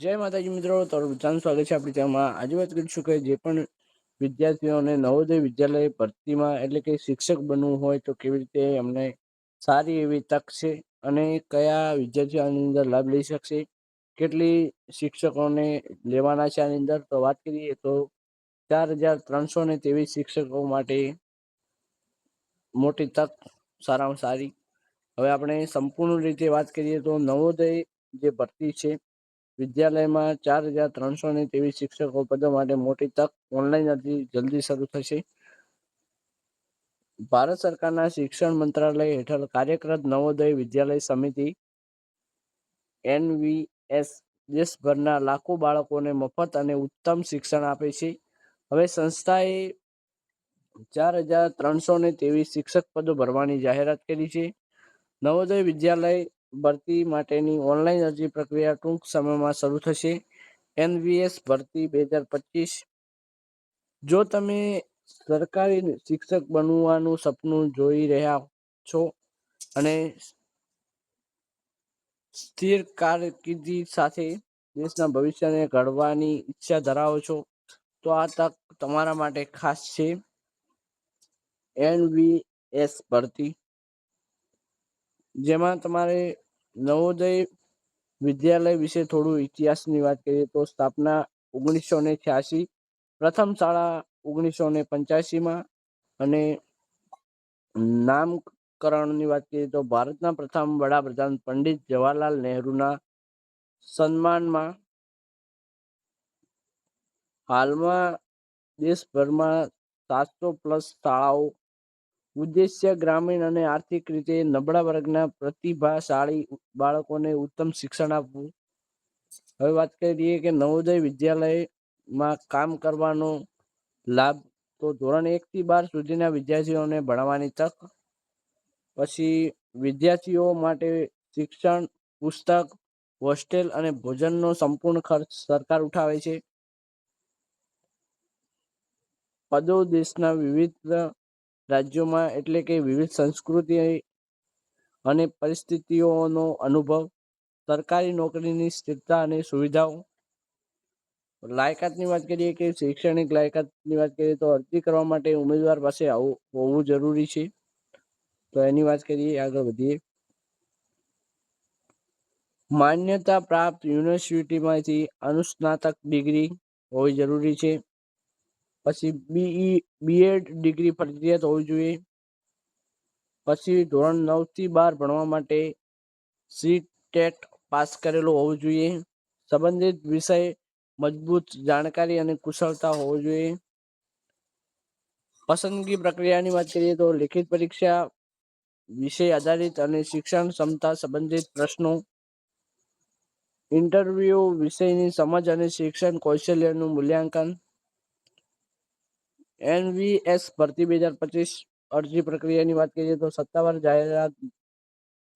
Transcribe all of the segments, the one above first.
જય માતાજી મિત્રો, તમારું બધાનું સ્વાગત છે આપણી ચેનલમાં. આજે વાત કરીશું કે જે પણ વિદ્યાર્થીઓને નવોદય વિદ્યાલય ભરતીમાં એટલે કે શિક્ષક બનવું હોય તો કેવી રીતે અમને સારી એવી તક છે અને કયા વિદ્યાર્થીઓ આની અંદર લાભ લઈ શકશે, કેટલી શિક્ષકોને લેવાના છે આની અંદર. તો વાત કરીએ તો ચાર હજાર ત્રણસો ને ત્રેવીસ શિક્ષકો માટે મોટી તક, સારામાં સારી. હવે આપણે સંપૂર્ણ રીતે વાત કરીએ તો નવોદય જે ભરતી છે વિદ્યાલયમાં ચાર હજાર ત્રણસો ને ત્રેવીસ શિક્ષકો પદો માટે મોટી તક ઓનલાઈન અરજી જલ્દી શરૂ થશે. ભારત સરકારના શિક્ષણ મંત્રાલય હેઠળ કાર્યરત નવોદય વિદ્યાલય સમિતિ એનવીએસ દેશભરના લાખો બાળકોને મફત અને ઉત્તમ શિક્ષણ આપે છે. હવે સંસ્થાએ ચાર હજાર ત્રણસો ને ત્રેવીસ શિક્ષક પદો ભરવાની જાહેરાત કરી છે. નવોદય વિદ્યાલય ભરતી માટેની ઓનલાઈન અરજી પ્રક્રિયા ટૂંક સમયમાં શરૂ થશે. એનવીએસ ભરતી બે હજાર પચીસ. જો તમે સરકારી શિક્ષક બનવાનું સપનું જોઈ રહ્યા છો અને સ્થિર કારકિર્દી સાથે દેશના ભવિષ્યને ઘડવાની ઈચ્છા ધરાવો છો, તો આ તક તમારા માટે ખાસ છે. એનવીએસ ભરતી. જેમાં તમારે નવોદય વિદ્યાલય વિશે થોડું ઇતિહાસની વાત કરીએ તો સ્થાપના ઓગણીસો ને છ્યાસી, પ્રથમ શાળા ઓગણીસો ને પંચ્યાસીમાં અને નામકરણની વાત કરીએ તો ભારતના પ્રથમ વડાપ્રધાન પંડિત જવાહરલાલ નહેરુના સન્માનમાં હાલમાં દેશભરમાં સાતસો પ્લસ શાળાઓ ઉદ્દેશ્ય ગ્રામીણ અને આર્થિક રીતે નબળા વર્ગના પ્રતિભાશાળી બાળકોને ઉત્તમ શિક્ષણ આપવું. હવે વાત કરીએ કે નવોદય વિદ્યાલયમાં કામ કરવાનો લાભ તો ધોરણ એક થી બાર સુધીના વિદ્યાર્થીઓને ભણવાની તક, પછી વિદ્યાર્થીઓ માટે શિક્ષણ, પુસ્તક, હોસ્ટેલ અને ભોજનનો સંપૂર્ણ ખર્ચ સરકાર ઉઠાવે છે. પદો દેશના વિવિધ રાજ્યોમાં એટલે કે વિવિધ સંસ્કૃતિ અને પરિસ્થિતિઓનો અનુભવ, સરકારી નોકરીની સ્થિરતા અને સુવિધાઓ. લાયકાતની વાત કરીએ કે શૈક્ષણિક લાયકાતની વાત કરીએ તો અરજી કરવા માટે ઉમેદવાર પાસે આવું હોવું જરૂરી છે. તો એની વાત કરીએ, આગળ વધીએ. માન્યતા પ્રાપ્ત યુનિવર્સિટીમાંથી અનુસ્નાતક ડિગ્રી હોવી જરૂરી છે. પછી બીઈ બીએડ ડિગ્રી ફરજિયાત હોવી જોઈએ. પછી ધોરણ નવથી બાર ભણવા માટે સી ટેટ પાસ કરેલો હોવો જોઈએ. સંબંધિત વિષય મજબૂત, જાણકારી અને કુશળતા હોવી જોઈએ. પસંદગી પ્રક્રિયાની વાત કરીએ તો લેખિત પરીક્ષા વિષય આધારિત અને શિક્ષણ ક્ષમતા સંબંધિત પ્રશ્નો. ઇન્ટરવ્યુ વિષયની સમજ અને શિક્ષણ કૌશલ્યનું મૂલ્યાંકન. એનવીએસ ભરતી બે હજાર પચીસ અરજી પ્રક્રિયાની વાત કરીએ તો સત્તાવાર જાહેરાત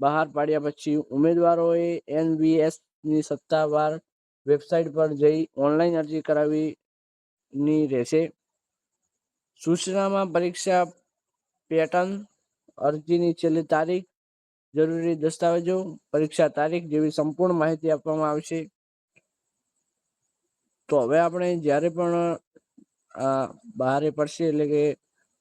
બહાર પાડ્યા પછી ઉમેદવારોએ એનવીએસની સત્તાવાર વેબસાઇટ પર જઈ ઓનલાઈન અરજી કરાવીની રહેશે. સૂચનામાં પરીક્ષા પેટર્ન, અરજીની છેલ્લી તારીખ, જરૂરી દસ્તાવેજો, પરીક્ષા તારીખ જેવી સંપૂર્ણ માહિતી આપવામાં આવશે. તો હવે આપણે જ્યારે પણ આ બહારે પડશે એટલે કે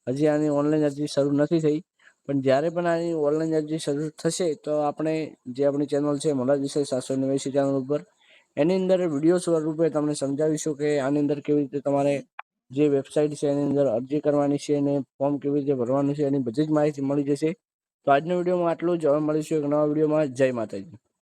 હજી આની ઓનલાઈન અરજી શરૂ નથી થઈ. પણ જ્યારે પણ આની ઓનલાઈન અરજી શરૂ થશે તો આપણે જે આપણી ચેનલ છે મોડા વિષય સાતસો નેવ્યાસી ચેનલ ઉપર, એની અંદર વીડિયો સ્વરૂપે તમને સમજાવીશું કે આની અંદર કેવી રીતે તમારે જે વેબસાઇટ છે, એની અંદર અરજી કરવાની છે અને ફોર્મ કેવી રીતે ભરવાનું છે, એની બધી જ માહિતી મળી જશે. તો આજના વિડીયોમાં આટલું જ. હવે મળીશું એક નવા વિડીયોમાં. જય માતાજી.